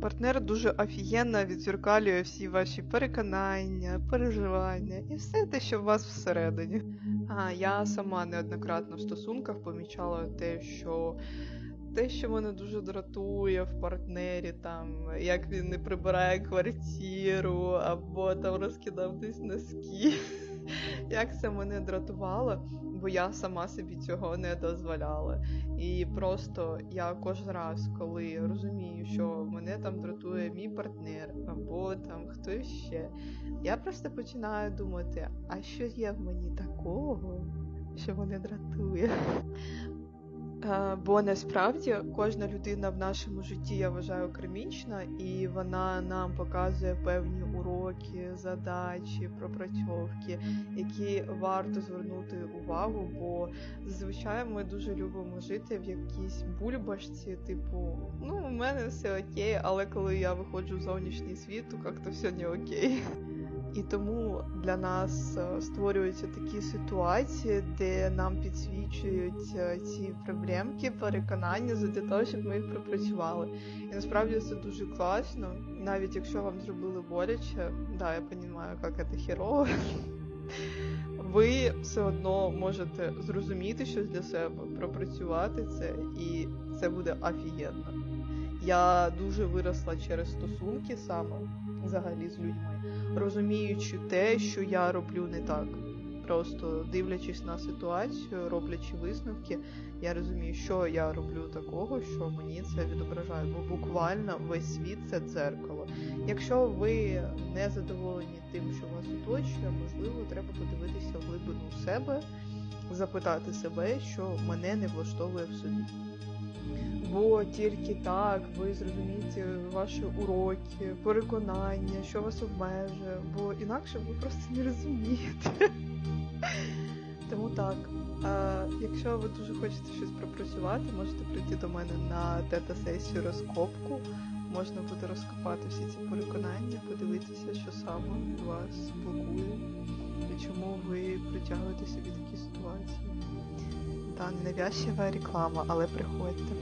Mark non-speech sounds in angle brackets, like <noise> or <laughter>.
Партнер дуже офігенно відзеркалює всі ваші переконання, переживання і все те, що у вас всередині. А я сама неоднократно в стосунках помічала те, що те, що мене дуже дратує в партнері, там як він не прибирає квартиру, або там розкидав десь носки. Як це мене дратувало, бо я сама собі цього не дозволяла. І просто я кожен раз, коли розумію, що мене там дратує мій партнер, або там хтось ще, я просто починаю думати, а що є в мені такого, що мене дратує. Е, Бо насправді кожна людина в нашому житті, я вважаю, кремічна, і вона нам показує певні уроки, задачі, пропрацьовки, які варто звернути увагу, бо зазвичай ми дуже любимо жити в якійсь бульбашці, типу, ну, у мене все окей, але коли я виходжу в зовнішній світ, то як-то все не окей. І тому для нас е, створюються такі ситуації, де нам підсвічують е, ці проблемки, переконання для того, щоб ми їх пропрацювали. І насправді це дуже класно, навіть якщо вам зробили боляче, да, я розумію, як це херово. <laughs> Ви все одно можете зрозуміти щось для себе, пропрацювати це, і це буде офігенно. Я дуже виросла через стосунки саме взагалі з людьми, розуміючи те, що я роблю не так. Просто дивлячись на ситуацію, роблячи висновки, я розумію, що я роблю такого, що мені це відображає. Бо буквально весь світ це дзеркало. Якщо ви не задоволені тим, що вас оточує, можливо, треба подивитися в глибину себе, запитати себе, що мене не влаштовує в собі. Бо тільки так ви зрозумієте ваші уроки, переконання, що вас обмежує, бо інакше ви просто не розумієте. <laughs> Тому так. Якщо ви дуже хочете щось пропрацювати, можете прийти до мене на тета-сесію розкопку. Можна буде розкопати всі ці переконання, подивитися, що саме вас блокує і чому ви притягуєте собі такі ситуації. Та не навязчива реклама, але приходьте.